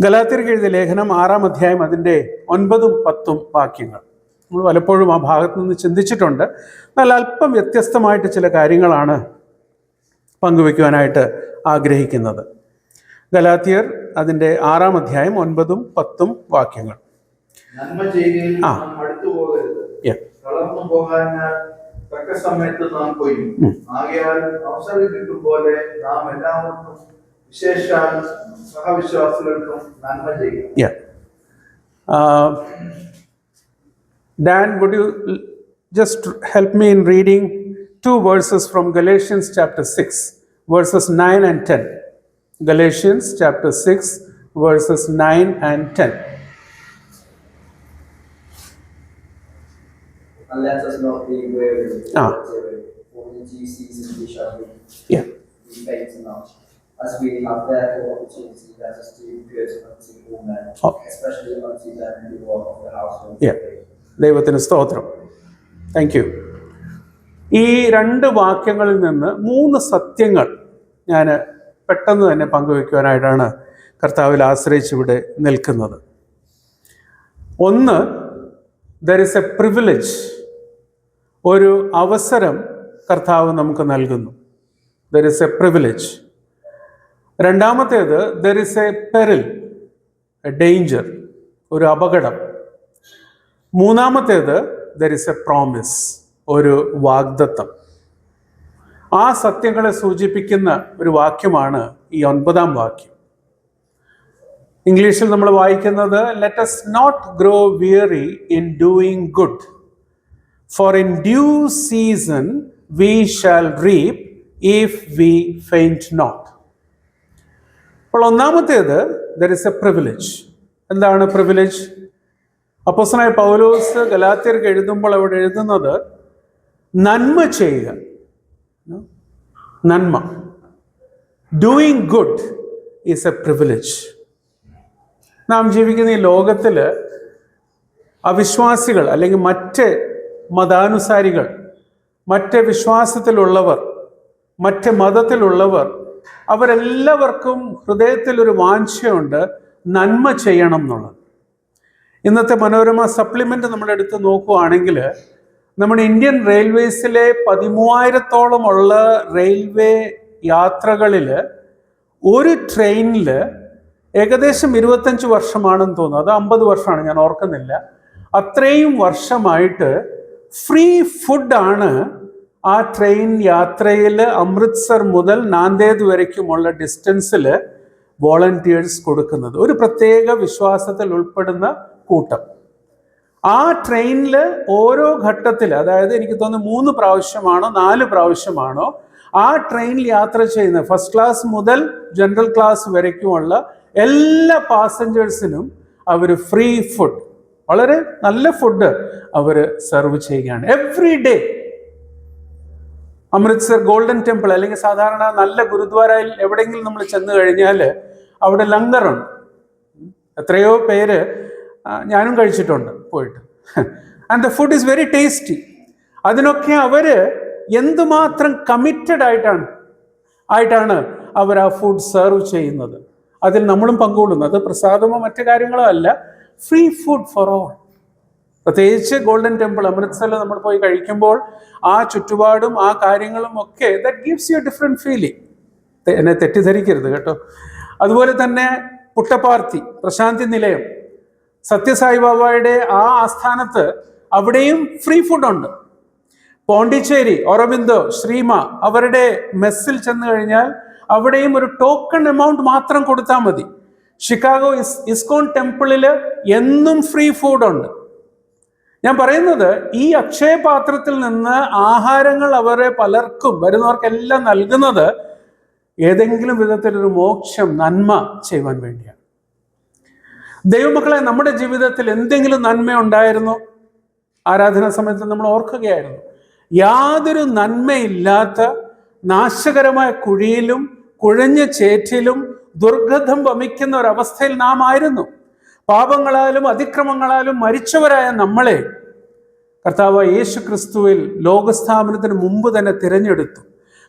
ഗലാത്തിർക്ക് എഴുതിയ ലേഖനം ആറാം അധ്യായം അതിന്റെ ഒൻപതും പത്തും വാക്യങ്ങൾ. നമ്മൾ പലപ്പോഴും ആ ഭാഗത്ത് നിന്ന് ചിന്തിച്ചിട്ടുണ്ട്. എന്നാൽ അല്പം വ്യത്യസ്തമായിട്ട് ചില കാര്യങ്ങളാണ് പങ്കുവെക്കുവാനായിട്ട് ആഗ്രഹിക്കുന്നത്. ഗലാത്തിയർ അതിന്റെ ആറാം അധ്യായം ഒൻപതും പത്തും വാക്യങ്ങൾ. ആ. തക്ക സമയത്ത് നാം കൊയ്യും. ആകയാൽ അവസരം കിട്ടും പോലെ നാം എല്ലാവർക്കും വിശേഷാൽ സഹവിശ്വാസികൾക്കും നന്മ ചെയ്യും Yeah. Uh, Dan, would you l- just help me in reading two verses from Galatians chapter 6, verses 9 and 10? Galatians chapter 6, verses 9 and 10. And let us not be weary of Ah. doing, for in due season we shall reap. Yeah. We faint not. As we have therefore opportunity, let us do good unto all men, especially unto them who are of the household. Yeah. ദൈവത്തിന് സ്തോത്രം. Thank you ഈ രണ്ട് വാക്യങ്ങളിൽ നിന്ന് മൂന്ന് സത്യങ്ങൾ ഞാൻ പെട്ടെന്ന് തന്നെ പങ്കുവെക്കുവാനായിട്ടാണ് കർത്താവിൽ ആശ്രയിച്ച് ഇവിടെ നിൽക്കുന്നത്. ഒന്ന് ദർ ഇസ് എ പ്രിവിലേജ് ഒരു അവസരം കർത്താവ് നമുക്ക് നൽകുന്നു. ദർ ഇസ് എ പ്രിവിലേജ് രണ്ടാമത്തേത് there is a peril danger ഒരു അപകടം. മൂന്നാമത്തേത് ദർ ഇസ് എ പ്രോമിസ് ഒരു വാഗ്ദത്തം. ആ സത്യങ്ങളെ സൂചിപ്പിക്കുന്ന ഒരു വാക്യമാണ് ഈ ഒൻപതാം വാക്യം. ഇംഗ്ലീഷിൽ നമ്മൾ വായിക്കുന്നത് let us not grow weary in doing good for in due season we shall reap if we faint not അപ്പോൾ ഒന്നാമത്തേത് ദർ ഇസ് എ പ്രിവിലേജ് എന്താണ് പ്രിവിലേജ് അപ്പോസ്തലനായ പൗലോസ് ഗലാത്യർക്ക് എഴുതുമ്പോൾ അവിടെ എഴുതുന്നത് നന്മ ചെയ്യുക. നന്മ. Doing good is a privilege നാം ജീവിക്കുന്ന ഈ ലോകത്തിൽ അവിശ്വാസികൾ അല്ലെങ്കിൽ മറ്റ് മതാനുസാരികൾ മറ്റ് വിശ്വാസത്തിലുള്ളവർ മറ്റ് മതത്തിലുള്ളവർ അവരെല്ലാവർക്കും ഹൃദയത്തിൽ ഒരു വാഞ്ചയുണ്ട് നന്മ ചെയ്യണം എന്നുള്ളത്. ഇന്നത്തെ മനോരമ സപ്ലിമെന്റ് നമ്മൾ എടുത്ത് നോക്കുകയാണെങ്കിൽ നമ്മുടെ ഇന്ത്യൻ റെയിൽവേസിലെ പതിമൂവായിരത്തോളമുള്ള റെയിൽവേ യാത്രകളിൽ ഒരു ട്രെയിനിൽ ഏകദേശം ഇരുപത്തഞ്ച് വർഷമാണെന്ന് തോന്നുന്നു. അത് അമ്പത് വർഷമാണ് ഞാൻ ഓർക്കുന്നില്ല. അത്രയും വർഷമായിട്ട് ഫ്രീ ഫുഡാണ് ആ ട്രെയിൻ യാത്രയിൽ അമൃത്സർ മുതൽ നാന്ദേദ് വരയ്ക്കുമുള്ള ഡിസ്റ്റൻസിൽ വോളണ്ടിയേഴ്സ് കൊടുക്കുന്നത്. ഒരു പ്രത്യേക വിശ്വാസത്തിൽ ഉൾപ്പെടുന്ന കൂട്ടം. ആ ട്രെയിനിൽ ഓരോ ഘട്ടത്തിൽ അതായത് എനിക്ക് തോന്നുന്നു മൂന്ന് പ്രാവശ്യമാണോ നാല് പ്രാവശ്യമാണോ ആ ട്രെയിനിൽ യാത്ര ചെയ്യുന്ന ഫസ്റ്റ് ക്ലാസ് മുതൽ ജനറൽ ക്ലാസ് വരയ്ക്കുമുള്ള എല്ലാ പാസഞ്ചേഴ്സിനും അവർ ഫ്രീ ഫുഡ് വളരെ നല്ല ഫുഡ് അവർ സെർവ് ചെയ്യുകയാണ്. Every day Amritsar Golden Temple അല്ലെങ്കിൽ സാധാരണ നല്ല ഗുരുദ്വാരയിൽ എവിടെയെങ്കിലും നമ്മൾ ചെന്ന് കഴിഞ്ഞാൽ അവിടെ ലങ്കറുണ്ട്. എത്രയോ പേര് ഞാനും കഴിച്ചിട്ടുണ്ട് പോയിട്ട്. And the food is very tasty അതിനൊക്കെ അവർ എന്തുമാത്രം കമ്മിറ്റഡ് ആയിട്ടാണ് ആയിട്ടാണ് അവർ ആ ഫുഡ് സെർവ് ചെയ്യുന്നത്. അതിൽ നമ്മളും പങ്കുകൊള്ളുന്നത് പ്രസാദമോ മറ്റു കാര്യങ്ങളോ അല്ല. ഫ്രീ ഫുഡ് ഫോർ ഓൾ പ്രത്യേകിച്ച് ഗോൾഡൻ ടെമ്പിൾ അമൃത്സറിൽ നമ്മൾ പോയി കഴിക്കുമ്പോൾ ആ ചുറ്റുപാടും ആ കാര്യങ്ങളും ഒക്കെ that gives you different feeling എന്നെ തെറ്റിദ്ധരിക്കരുത് കേട്ടോ. അതുപോലെ തന്നെ പുട്ടപ്പാർത്തി പ്രശാന്തി നിലയം. സത്യസായി ബാബായുടെ ആ ആസ്ഥാനത്ത് അവിടെയും ഫ്രീ ഫുഡുണ്ട് പോണ്ടിച്ചേരി ഒറബിന്ദോ ശ്രീമ അവരുടെ മെസ്സിൽ ചെന്ന് കഴിഞ്ഞാൽ അവിടെയും ഒരു ടോക്കൺ എമൗണ്ട് മാത്രം കൊടുത്താൽ മതി. ഷിക്കാഗോ ഇസ് ഇസ്കോൺ ടെമ്പിളിൽ എന്നും ഫ്രീ ഫുഡുണ്ട് ഞാൻ പറയുന്നത് ഈ അക്ഷയപാത്രത്തിൽ നിന്ന് ആഹാരങ്ങൾ അവരെ പലർക്കും വരുന്നവർക്കെല്ലാം നൽകുന്നത് ഏതെങ്കിലും വിധത്തിലൊരു മോക്ഷം നന്മ ചെയ്യുവാൻ വേണ്ടിയാണ്. ദൈവമക്കളെ നമ്മുടെ ജീവിതത്തിൽ എന്തെങ്കിലും നന്മ ഉണ്ടായിരുന്നോ? ആരാധന സമയത്ത് നമ്മൾ ഓർക്കുകയായിരുന്നു. യാതൊരു നന്മയില്ലാത്ത നാശകരമായ കുഴിയിലും കുഴഞ്ഞ ചേറ്റിലും ദുർഗന്ധം വമിക്കുന്ന ഒരവസ്ഥയിൽ നാം ആയിരുന്നു. പാപങ്ങളാലും അതിക്രമങ്ങളാലും മരിച്ചവരായ നമ്മളെ കർത്താവ് യേശു ക്രിസ്തുവിൽ ലോകസ്ഥാപനത്തിന് മുമ്പ് തന്നെ തിരഞ്ഞെടുത്തു.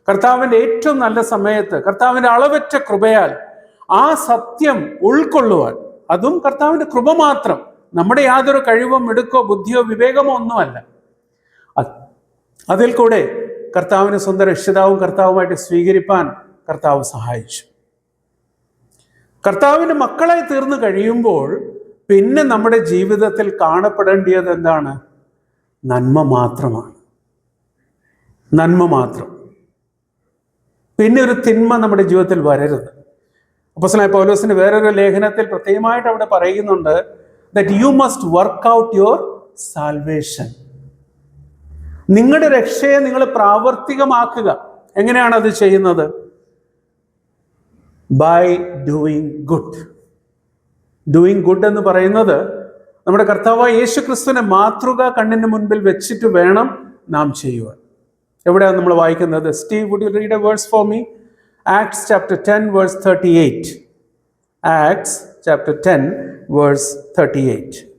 കർത്താവിന്റെ ഏറ്റവും നല്ല സമയത്ത് കർത്താവിന്റെ അളവറ്റ കൃപയാൽ ആ സത്യം ഉൾക്കൊള്ളുവാൻ അതും കർത്താവിന്റെ കൃപ മാത്രം നമ്മുടെ യാതൊരു കഴിവോ മിടുക്കോ ബുദ്ധിയോ വിവേകമോ ഒന്നുമല്ല. അതിൽ കൂടെ കർത്താവിനെ സ്വന്തം രക്ഷിതാവും കർത്താവുമായിട്ട് സ്വീകരിപ്പാൻ കർത്താവ് സഹായിച്ചു. കർത്താവിന്റെ മക്കളായി തീർന്നു കഴിയുമ്പോൾ പിന്നെ നമ്മുടെ ജീവിതത്തിൽ കാണപ്പെടേണ്ടത് എന്താണ്? നന്മ മാത്രമാണ്. നന്മ മാത്രം. പിന്നെ ഒരു തിന്മ നമ്മുടെ ജീവിതത്തിൽ വരരുത്. അപ്പോസ്തലനായ പൗലോസിന്റെ വേറൊരു ലേഖനത്തിൽ പ്രത്യേകമായിട്ട് അവിടെ പറയുന്നുണ്ട് that you must work out your salvation നിങ്ങളുടെ രക്ഷയെ നിങ്ങൾ പ്രാവർത്തികമാക്കുക. എങ്ങനെയാണ് അത് ചെയ്യുന്നത്? By doing good doing good എന്ന് പറയുന്നത് നമ്മുടെ കർത്താവായ യേശു ക്രിസ്തുവിനെ മാതൃക കണ്ണിന് മുൻപിൽ വെച്ചിട്ട് വേണം നാം ചെയ്യുവാൻ. എവിടെയാണ് നമ്മൾ വായിക്കുന്നത്? Steve would you read a verse for me Acts chapter ten verse thirty eight Acts chapter ten verse thirty eight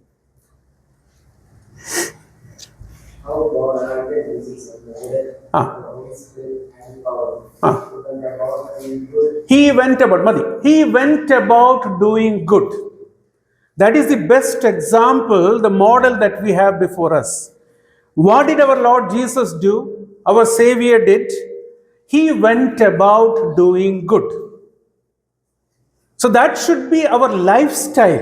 How he went about മതി. He went about doing good that is the best example the model that we have before us what did our Lord Jesus do our saviour did he went about doing good so that should be our lifestyle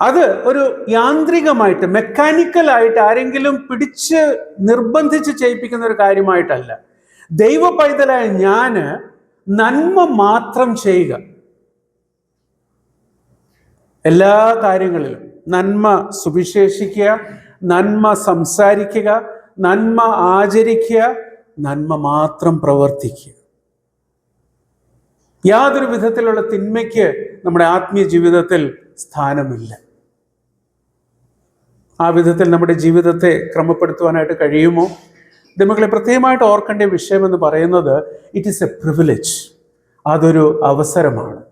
അത് ഒരു യാന്ത്രികമായിട്ട് മെക്കാനിക്കലായിട്ട് ആരെങ്കിലും പിടിച്ച് നിർബന്ധിച്ച് ചെയ്യിപ്പിക്കുന്ന ഒരു കാര്യമായിട്ടല്ല. ദൈവ പൈതലായ ഞാൻ നന്മ മാത്രം ചെയ്യുക. എല്ലാ കാര്യങ്ങളിലും നന്മ സുവിശേഷിക്കുക നന്മ സംസാരിക്കുക നന്മ ആചരിക്കുക നന്മ മാത്രം പ്രവർത്തിക്കുക. യാതൊരു വിധത്തിലുള്ള തിന്മയ്ക്ക് നമ്മുടെ ആത്മീയ ജീവിതത്തിൽ സ്ഥാനമില്ല. ആ വിധത്തിൽ നമ്മുടെ ജീവിതത്തെ ക്രമപ്പെടുത്തുവാനായിട്ട് കഴിയുമോ? ദൈവങ്ങളെ പ്രത്യേകമായിട്ട് ഓർക്കേണ്ട വിഷയമെന്ന് പറയുന്നത് ഇറ്റ് ഈസ് എ പ്രിവിലേജ് അതൊരു അവസരമാണ്.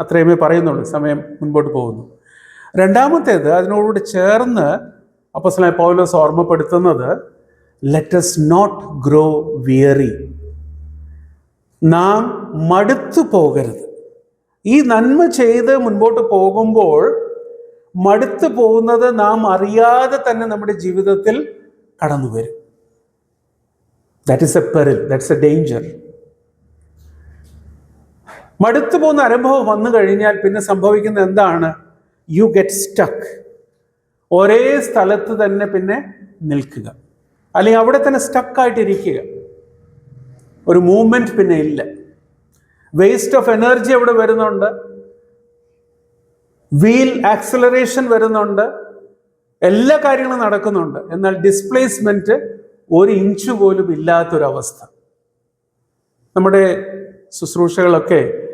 അത്രയുമേ പറയുന്നുള്ളൂ. സമയം മുൻപോട്ട് പോകുന്നു. രണ്ടാമത്തേത് അതിനോടുകൂടി ചേർന്ന് അപ്പസ്ലായ പൗലോസ് ഓർമ്മപ്പെടുത്തുന്നത് ലെറ്റസ് നോട്ട് ഗ്രോ വിയറി നാം മടുത്തു പോകരുത്. ഈ നന്മ ചെയ്ത് മുൻപോട്ട് പോകുമ്പോൾ മടുത്തു പോകുന്നത് നാം അറിയാതെ തന്നെ നമ്മുടെ ജീവിതത്തിൽ കടന്നു വരും that is a peril that's a danger മടുത്തു പോകുന്ന അനുഭവം വന്നു കഴിഞ്ഞാൽ പിന്നെ സംഭവിക്കുന്ന എന്താണ്? യു ഗെറ്റ് സ്റ്റക്ക് ഒരേ സ്ഥലത്ത് തന്നെ പിന്നെ നിൽക്കുക. അല്ലെങ്കിൽ അവിടെ തന്നെ സ്റ്റക്കായിട്ടിരിക്കുക ഒരു മൂവ്മെന്റ് പിന്നെ ഇല്ല. വേസ്റ്റ് ഓഫ് എനർജി അവിടെ വരുന്നുണ്ട്. വീൽ ആക്സലറേഷൻ വരുന്നുണ്ട്. എല്ലാ കാര്യങ്ങളും നടക്കുന്നുണ്ട്. എന്നാൽ ഡിസ്പ്ലേസ്മെന്റ് ഒരു ഇഞ്ച് പോലും ഇല്ലാത്തൊരവസ്ഥ. നമ്മുടെ ശുശ്രൂഷകളൊക്കെ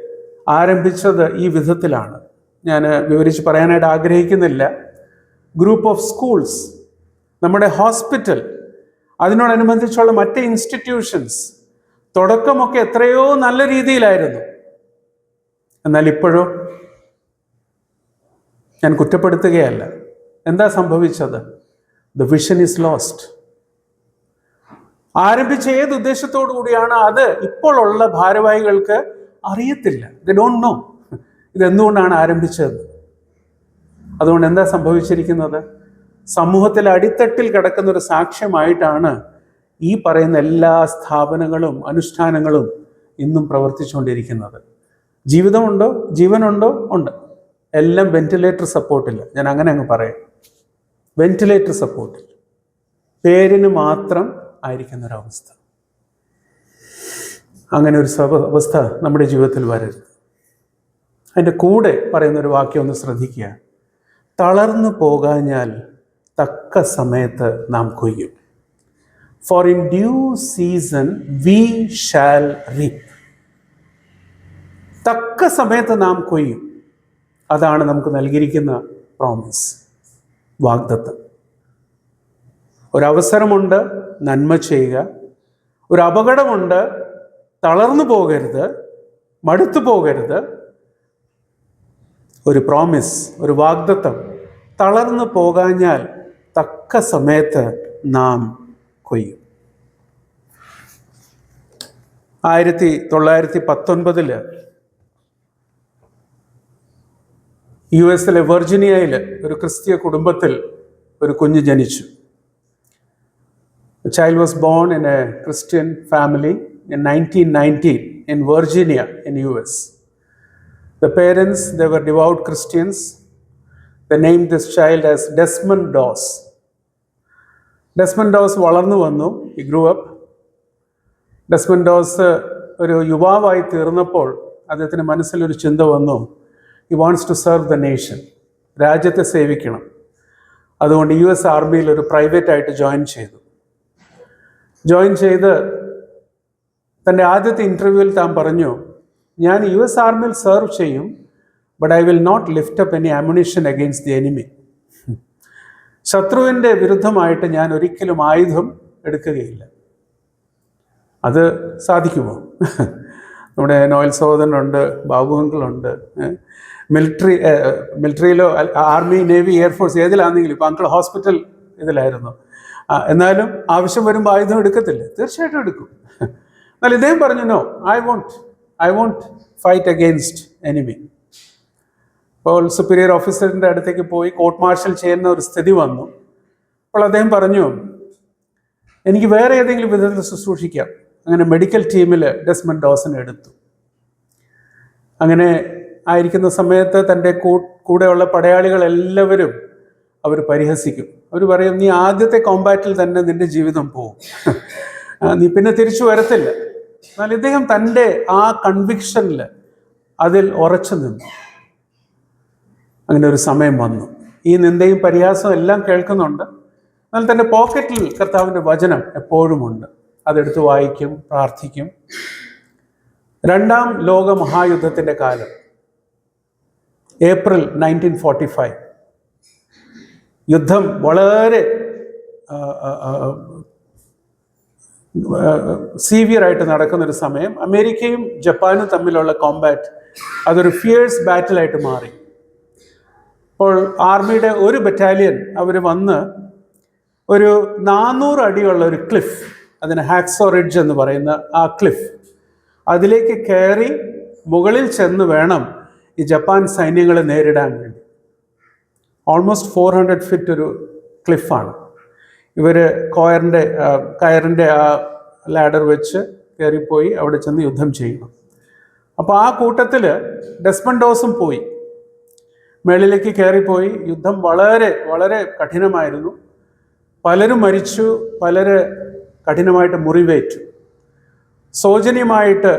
ആരംഭിച്ചത് ഈ വിധത്തിലാണ്. ഞാൻ വിവരിച്ച് പറയാനായിട്ട് ആഗ്രഹിക്കുന്നില്ല. ഗ്രൂപ്പ് ഓഫ് സ്കൂൾസ് നമ്മുടെ ഹോസ്പിറ്റൽ അതിനോടനുബന്ധിച്ചുള്ള മറ്റ് ഇൻസ്റ്റിറ്റ്യൂഷൻസ് തുടക്കമൊക്കെ എത്രയോ നല്ല രീതിയിലായിരുന്നു. എന്നാൽ ഇപ്പോഴോ ഞാൻ കുറ്റപ്പെടുത്തുകയല്ല. എന്താ സംഭവിച്ചത്? ദ വിഷൻ ഈസ് ലോസ്റ്റ് ആരംഭിച്ച ഏത് ഉദ്ദേശത്തോടു കൂടിയാണ് അത് ഇപ്പോഴുള്ള ഭാരവാഹികൾക്ക് അറിയത്തില്ല. ദ ഡോണ്ട് നോ ഇതെന്തുകൊണ്ടാണ് ആരംഭിച്ചത്? അതുകൊണ്ട് എന്താ സംഭവിച്ചിരിക്കുന്നത്? സമൂഹത്തിൽ അടിത്തട്ടിൽ കിടക്കുന്ന ഒരു സാക്ഷ്യമായിട്ടാണ് ഈ പറയുന്ന എല്ലാ സ്ഥാപനങ്ങളും അനുഷ്ഠാനങ്ങളും ഇന്നും പ്രവർത്തിച്ചുകൊണ്ടിരിക്കുന്നത്. ജീവിതമുണ്ടോ? ജീവനുണ്ടോ? ഉണ്ട്. എല്ലാം വെന്റിലേറ്റർ സപ്പോർട്ടില്ല ഞാൻ അങ്ങനെ അങ്ങ് പറയാം. വെന്റിലേറ്റർ സപ്പോർട്ടിൽ പേരിന് മാത്രം ആയിരിക്കുന്ന ഒരവസ്ഥ അങ്ങനെ ഒരു അവസ്ഥ നമ്മുടെ ജീവിതത്തിൽ വരരുത്. അതിന്റെ കൂടെ പറയുന്നൊരു വാക്യം ഒന്ന് ശ്രദ്ധിക്കുക. തളർന്നു പോകാഞ്ഞാൽ തക്ക സമയത്ത് നാം കൊയ്യും. For in due season we shall reap തക്ക സമയത്ത് നാം കൊയ്യും. അതാണ് നമുക്ക് നൽകിയിരിക്കുന്ന പ്രോമിസ് വാഗ്ദത്തം. ഒരവസരമുണ്ട് നന്മ ചെയ്യുക. ഒരു അപകടമുണ്ട് തളർന്നു പോകരുത് മടുത്തു പോകരുത്. ഒരു പ്രോമിസ് ഒരു വാഗ്ദത്തം തളർന്നു പോകാഞ്ഞാൽ തക്ക സമയത്ത് നാം കൊയ്യും. ആയിരത്തി തൊള്ളായിരത്തി പത്തൊൻപതിൽ യു എസിലെ വെർജിനിയയിൽ ഒരു ക്രിസ്തീയ കുടുംബത്തിൽ ഒരു കുഞ്ഞ് ജനിച്ചു. The child was born in a Christian family in 1919 in Virginia in US. The parents, they were devout Christians. They named this child as Desmond Doss. Desmond Doss വളർന്നു വന്നു ഈ ഗ്രൂ അപ്പ് ഡെസ്മൻ ഡോസ് ഒരു യുവാവായി തീർന്നപ്പോൾ അദ്ദേഹത്തിന് മനസ്സിലൊരു ചിന്ത വന്നു he wants to serve the nation രാജ്യത്തെ സേവിക്കണം അതുകൊണ്ട് യു എസ് ആർമിയിൽ ഒരു പ്രൈവറ്റ് ആയിട്ട് ജോയിൻ ചെയ്തു ജോയിൻ ചെയ്ത് തന്റെ ആദ്യത്തെ ഇന്റർവ്യൂവിൽ താൻ പറഞ്ഞു ഞാൻ യു എസ് ആർമിയിൽ സെർവ് ചെയ്യും but I will not lift up any ammunition against the enemy ശത്രുവിന്റെ വിരുദ്ധമായിട്ട് ഞാൻ ഒരിക്കലും ആയുധം എടുക്കുകയില്ല. അത് സാധിക്കുമോ? നമ്മുടെ നോയൽ സഹോദരനുണ്ട് ബാബു അങ്കിളുണ്ട് മിലിറ്ററി മിലിറ്ററിയിലോ ആർമി നേവി എയർഫോഴ്സ് ഏതിലാണെങ്കിലും ഇപ്പോൾ അങ്കിൾ ഹോസ്പിറ്റൽ ഇതിലായിരുന്നു. എന്നാലും ആവശ്യം വരുമ്പോൾ ആയുധം എടുക്കത്തില്ല? തീർച്ചയായിട്ടും എടുക്കും. എന്നാൽ ഇദ്ദേഹം പറഞ്ഞു no I won't I won't fight against enemy അപ്പോൾ സുപ്പീരിയർ ഓഫീസറിന്റെ അടുത്തേക്ക് പോയി കോർട്ട് മാർഷൽ ചെയ്യുന്ന ഒരു സ്ഥിതി വന്നു. അപ്പോൾ അദ്ദേഹം പറഞ്ഞു എനിക്ക് വേറെ ഏതെങ്കിലും വിധത്തിൽ ശുശ്രൂഷിക്കാം. അങ്ങനെ മെഡിക്കൽ ടീമിൽ ഡെസ്മൻ ഡോസൻ എടുത്തു. അങ്ങനെ ആയിരിക്കുന്ന സമയത്ത് തന്റെ കൂടെയുള്ള പടയാളികൾ എല്ലാവരും അവർ പരിഹസിക്കും. അവർ പറയും നീ ആദ്യത്തെ കോമ്പാറ്റിൽ തന്നെ നിന്റെ ജീവിതം പോവും. നീ പിന്നെ തിരിച്ചു വരത്തില്ല. എന്നാൽ ഇദ്ദേഹം തന്റെ ആ കൺവിക്ഷനിൽ അതിൽ ഉറച്ചു നിന്നു. അങ്ങനെ ഒരു സമയം വന്നു. ഈ നിന്ദയും പരിഹാസവും എല്ലാം കേൾക്കുന്നുണ്ട്. എന്നാൽ തന്റെ പോക്കറ്റിൽ കർത്താവിന്റെ വചനം എപ്പോഴുമുണ്ട്. അതെടുത്ത് വായിക്കും പ്രാർത്ഥിക്കും. രണ്ടാം ലോക മഹായുദ്ധത്തിന്റെ കാലം ഏപ്രിൽ നയന്റീൻ ഫോർട്ടി ഫൈവ് യുദ്ധം വളരെ സീവിയർ ആയിട്ട് നടക്കുന്ന ഒരു സമയം. അമേരിക്കയും ജപ്പാനും തമ്മിലുള്ള കോമ്പാറ്റ് അതൊരു ഫിയേഴ്സ് ബാറ്റിലായിട്ട് മാറി. അപ്പോൾ ആർമിയുടെ ഒരു ബറ്റാലിയൻ അവർ വന്ന് ഒരു നാനൂറ് അടിയുള്ള ഒരു ക്ലിഫ് അതിന് ഹാക്സോ റിഡ്ജ് എന്ന് പറയുന്ന ആ ക്ലിഫ് അതിലേക്ക് കയറി മുകളിൽ ചെന്ന് വേണം ഈ ജപ്പാൻ സൈന്യങ്ങളെ നേരിടാൻ വേണ്ടി. ഓൾമോസ്റ്റ് ഫോർ ഹൺഡ്രഡ് ഫിറ്റ് ഒരു ക്ലിഫാണ് ഇവർ കോയറിന്റെ കയറിന്റെ ആ ലാഡർ വെച്ച് കയറിപ്പോയി അവിടെ ചെന്ന് യുദ്ധം ചെയ്യണം അപ്പോൾ ആ കൂട്ടത്തിൽ ഡെസ്മൻഡോസും പോയി. മേളിലേക്ക് കയറിപ്പോയി. യുദ്ധം വളരെ വളരെ കഠിനമായിരുന്നു. പലരും മരിച്ചു പലര് കഠിനമായിട്ട് മുറിവേറ്റു. സൗജന്യമായിട്ട്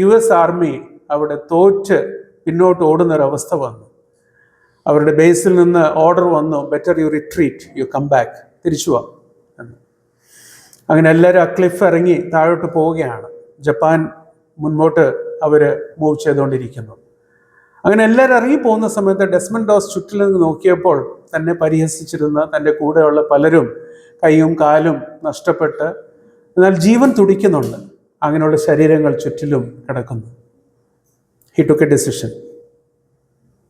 യു എസ് ആർമി അവിടെ തോറ്റ് പിന്നോട്ട് ഓടുന്നൊരവസ്ഥ വന്നു. അവരുടെ ബേസിൽ നിന്ന് ഓർഡർ വന്നു better you retreat you come back തിരിച്ചു വാ എന്ന്. അങ്ങനെ എല്ലാവരും ആ ക്ലിഫ് ഇറങ്ങി താഴോട്ട് പോവുകയാണ്. ജപ്പാൻ മുൻപോട്ട് അവർ മൂവ് ചെയ്തുകൊണ്ടിരിക്കുന്നു. അങ്ങനെ എല്ലാവരും ഇറങ്ങി പോകുന്ന സമയത്ത് ഡെസ്മൻ ഡോസ് ചുറ്റിൽ നിന്ന് നോക്കിയപ്പോൾ തന്നെ പരിഹസിച്ചിരുന്ന തന്റെ കൂടെയുള്ള പലരും കൈയും കാലും നഷ്ടപ്പെട്ട് എന്നാൽ ജീവൻ തുടിക്കുന്നുണ്ട്. അങ്ങനെയുള്ള ശരീരങ്ങൾ ചുറ്റിലും കിടക്കുന്നു. He took a decision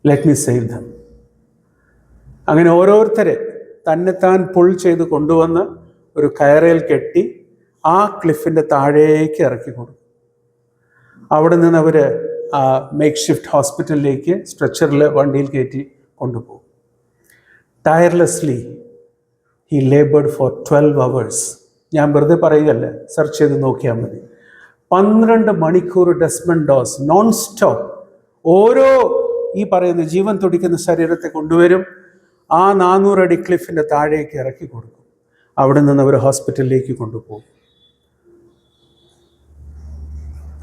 let me save them അങ്ങനെ ഓരോരുത്തരെ തന്നെത്താൻ പുൾ ചെയ്ത് കൊണ്ടുവന്ന് ഒരു കയറയിൽ കെട്ടി ആ ക്ലിഫിന്റെ താഴേക്ക് ഇറക്കി കൊടുക്കും. അവിടെ നിന്ന് അവർ ആ മേക്ക് ഷിഫ്റ്റ് ഹോസ്പിറ്റലിലേക്ക് സ്ട്രെച്ചറിൽ വണ്ടിയിൽ കയറ്റി കൊണ്ടുപോകും. Tirelessly he laboured for twelve hours ഞാൻ വെറുതെ പറയുകയല്ല സെർച്ച് ചെയ്ത് നോക്കിയാൽ മതി. പന്ത്രണ്ട് മണിക്കൂർ ഡസ്മൻ ഡോസ് നോൺ സ്റ്റോപ്പ് ഓരോ ഈ പറയുന്ന ജീവൻ തുടിക്കുന്ന ശരീരത്തെ കൊണ്ടുവരും. ആ നാനൂറടി ക്ലിഫിന്റെ താഴേക്ക് ഇറക്കി കൊടുക്കും. അവിടെ നിന്ന് അവർ ഹോസ്പിറ്റലിലേക്ക് കൊണ്ടുപോകും.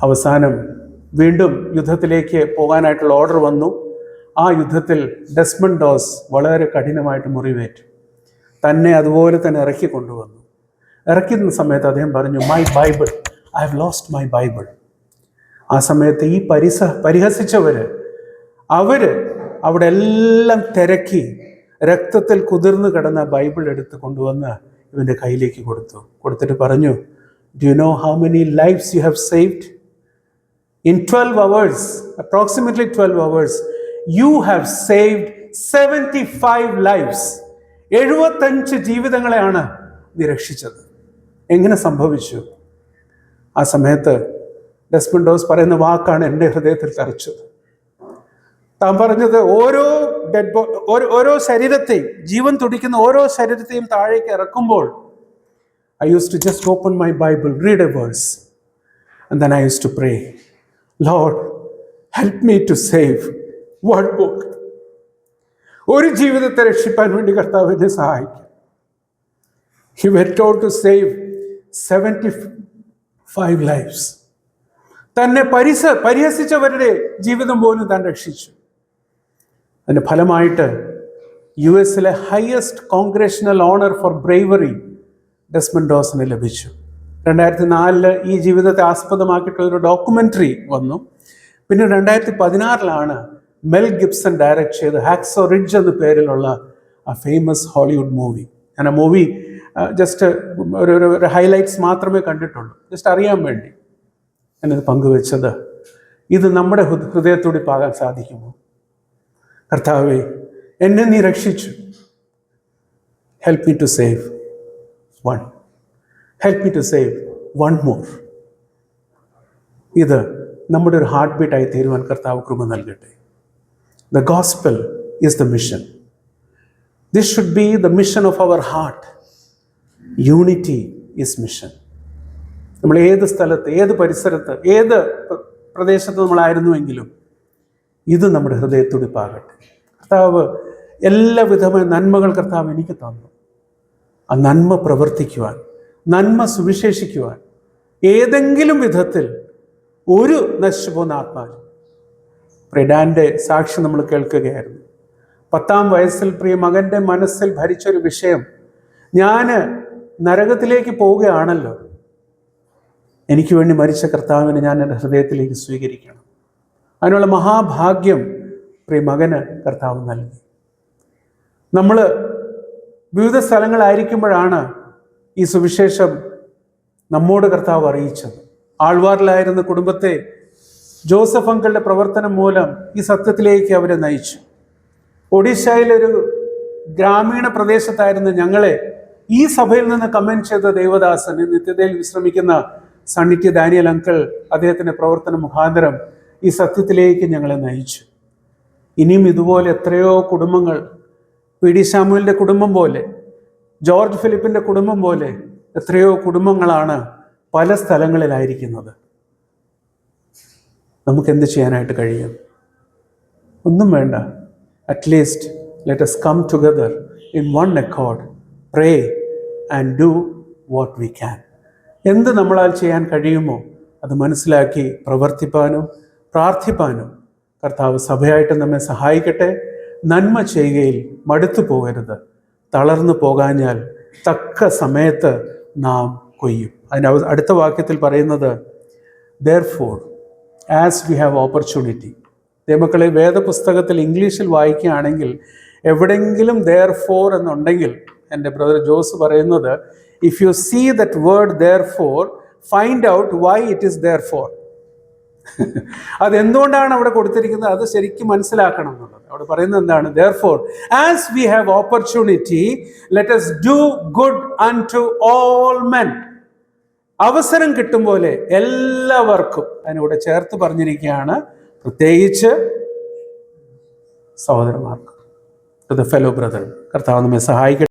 അവസാനം വീണ്ടും യുദ്ധത്തിലേക്ക് പോകാനായിട്ടുള്ള ഓർഡർ വന്നു. ആ യുദ്ധത്തിൽ ഡെസ്മൺ ഡോസ് വളരെ കഠിനമായിട്ട് മുറിവേറ്റു. തന്നെ അതുപോലെ തന്നെ ഇറക്കി കൊണ്ടുവന്നു. ഇറക്കുന്ന സമയത്ത് അദ്ദേഹം പറഞ്ഞു my Bible I have lost my Bible ആ സമയത്ത് ഈ പരിസ പരിഹസിച്ചവർ അവർ അവിടെ എല്ലാം തിരക്കി രക്തത്തിൽ കുതിർന്നു കിടന്ന ബൈബിൾ എടുത്ത് കൊണ്ടുവന്ന് ഇവന്റെ കയ്യിലേക്ക് കൊടുത്തു. കൊടുത്തിട്ട് പറഞ്ഞു do know how many lives you have saved in twelve hours approximately twelve hours you have saved seventy five lives എഴുപത്തഞ്ച് ജീവിതങ്ങളെയാണ് നീ രക്ഷിച്ചത്. എങ്ങനെ സംഭവിച്ചു? ആ സമയത്ത് ഡെസ്മൻഡോസ് പറയുന്ന വാക്കാണ് എന്റെ ഹൃദയത്തിൽ തറച്ചത്. താൻ പറഞ്ഞത് ഓരോ ഡെഡ് ബോ ഓരോ ശരീരത്തെയും ജീവൻ തുടിക്കുന്ന ഓരോ ശരീരത്തെയും താഴേക്ക് ഇറക്കുമ്പോൾ I used to just open my Bible read a verse and I used to pray Lord help me to save one book ഒരു ജീവിതത്തെ രക്ഷിപ്പാൻ വേണ്ടി കർത്താവ് എന്നെ സഹായിക്കും. He went out to save seventy five lives തന്നെ പരിസ പരിഹസിച്ചവരുടെ ജീവിതം പോലും താൻ രക്ഷിച്ചു. അതിന്റെ ഫലമായിട്ട് യു എസിലെ highest congressional honour for bravery ഡെസ്മൻഡോസിന് ലഭിച്ചു. രണ്ടായിരത്തി നാലിൽ ഈ ജീവിതത്തെ ആസ്പദമാക്കിയിട്ടുള്ള ഒരു ഡോക്യുമെന്ററി വന്നു. പിന്നെ രണ്ടായിരത്തി പതിനാറിലാണ് മെൽ ഗിബ്സൺ ഡയറക്റ്റ് ചെയ്ത് ഹാക്സോ റിഡ്ജ് എന്ന പേരിലുള്ള ആ ഫേമസ് ഹോളിവുഡ് മൂവി ഞാൻ ആ മൂവി ജസ്റ്റ് ഒരു ഒരു- ഒരു ഹൈലൈറ്റ്സ് മാത്രമേ കണ്ടിട്ടുള്ളൂ. ജസ്റ്റ് അറിയാൻ വേണ്ടി ഞാനിത് പങ്കുവെച്ചത്. ഇത് നമ്മുടെ ഹൃദയത്തോടി പാകാൻ സാധിക്കുമോ? കർത്താവെ എന്നെ നീ രക്ഷിച്ചു. Help me to save one help me to save one more ഇത് നമ്മുടെ ഒരു ഹാർട്ട് ബീറ്റായി തീരുവാൻ കർത്താവ് കൃപ നൽകട്ടെ. The gospel is the mission this should be the mission of our heart unity is mission നമ്മൾ ഏത് സ്ഥലത്ത് ഏത് പരിസരത്ത് ഏത് പ്ര- പ്രദേശത്ത് നമ്മളായിരുന്നുവെങ്കിലും ഇത് നമ്മുടെ ഹൃദയത്തുടിപ്പാകട്ടെ കർത്താവ് എല്ലാവിധമായ നന്മകൾ കർത്താവ് എനിക്ക് തന്നു. ആ നന്മ പ്രവർത്തിക്കുവാൻ നന്മ സുവിശേഷിക്കുവാൻ ഏതെങ്കിലും വിധത്തിൽ ഒരു നശിച്ചു പോകുന്ന ആത്മാവ്. പ്രിഡാന്റെ സാക്ഷി നമ്മൾ കേൾക്കുകയായിരുന്നു. പത്താം വയസ്സിൽ പ്രിയ മകന്റെ മനസ്സിൽ ഭരിച്ചൊരു വിഷയം. ഞാൻ നരകത്തിലേക്ക് പോവുകയാണല്ലോ. എനിക്ക് വേണ്ടി മരിച്ച കർത്താവിനെ ഞാൻ എന്റെ ഹൃദയത്തിലേക്ക് സ്വീകരിക്കണം. അതിനുള്ള മഹാഭാഗ്യം പ്രിയ മകന് കർത്താവ് നൽകി. നമ്മൾ വിവിധ സ്ഥലങ്ങളായിരിക്കുമ്പോഴാണ് ഈ സുവിശേഷം നമ്മോട് കർത്താവ് അറിയിച്ചത്. ആൾവാറിലായിരുന്ന കുടുംബത്തെ ജോസഫ് അങ്കളുടെ പ്രവർത്തനം മൂലം ഈ സത്യത്തിലേക്ക് അവരെ നയിച്ചു. ഒഡീഷയിലൊരു ഗ്രാമീണ പ്രദേശത്തായിരുന്ന ഞങ്ങളെ ഈ സഭയിൽ നിന്ന് കമന്റ് ചെയ്ത ദേവദാസൻ നിത്യതയിൽ വിശ്രമിക്കുന്ന സണ്ണിറ്റി ദാനിയൽ അങ്കിൾ അദ്ദേഹത്തിന്റെ പ്രവർത്തന മുഖാന്തരം ഈ സത്യത്തിലേക്ക് ഞങ്ങളെ നയിച്ചു. ഇനിയും ഇതുപോലെ എത്രയോ കുടുംബങ്ങൾ പി ഡി സാമുവിന്റെ കുടുംബം പോലെ ജോർജ് ഫിലിപ്പിന്റെ കുടുംബം പോലെ എത്രയോ കുടുംബങ്ങളാണ് പല സ്ഥലങ്ങളിലായിരിക്കുന്നത്. നമുക്ക് എന്ത് ചെയ്യാനായിട്ട് കഴിയും? ഒന്നും വേണ്ട. At least let us come together in one accord pray and do what we can എന്ത് നമ്മളാൽ ചെയ്യാൻ കഴിയുമോ അത് മനസ്സിലാക്കി പ്രവർത്തിപ്പാനും പ്രാർത്ഥിപ്പാനും കർത്താവ് സഭയായിട്ട് നമ്മെ സഹായിക്കട്ടെ. നന്മ ചെയ്യുകയിൽ മടുത്തു പോകരുത്. തളർന്നു പോകാഞ്ഞാൽ തക്ക സമയത്ത് നാം കൊയ്യും. അതിന് അടുത്ത വാക്യത്തിൽ പറയുന്നത് therefore as we have opportunity ദൈവക്കളെ വേദപുസ്തകത്തിൽ ഇംഗ്ലീഷിൽ വായിക്കുകയാണെങ്കിൽ എവിടെയെങ്കിലും ദർ ഫോർ എന്നുണ്ടെങ്കിൽ എന്റെ ബ്രദർ ജോസ് പറയുന്നത് if you see that word therefore find out why it is therefore അതെന്തുകൊണ്ടാണ് അവിടെ കൊടുത്തിരിക്കുന്നത്? അത് ശരിക്കും മനസ്സിലാക്കണം എന്നുള്ളത്. അവിടെ പറയുന്നത് എന്താണ്? Therefore as we have opportunity let us do good and to all men അവസരം കിട്ടും പോലെ എല്ലാവർക്കും അതിനൂടെ ചേർത്ത് പറഞ്ഞിരിക്കുകയാണ്. പ്രത്യേകിച്ച് സഹോദരന്മാർക്ക്. ഫെലോ ബ്രദർ കർത്താവ് നമ്മെ സഹായിക്കട്ടെ.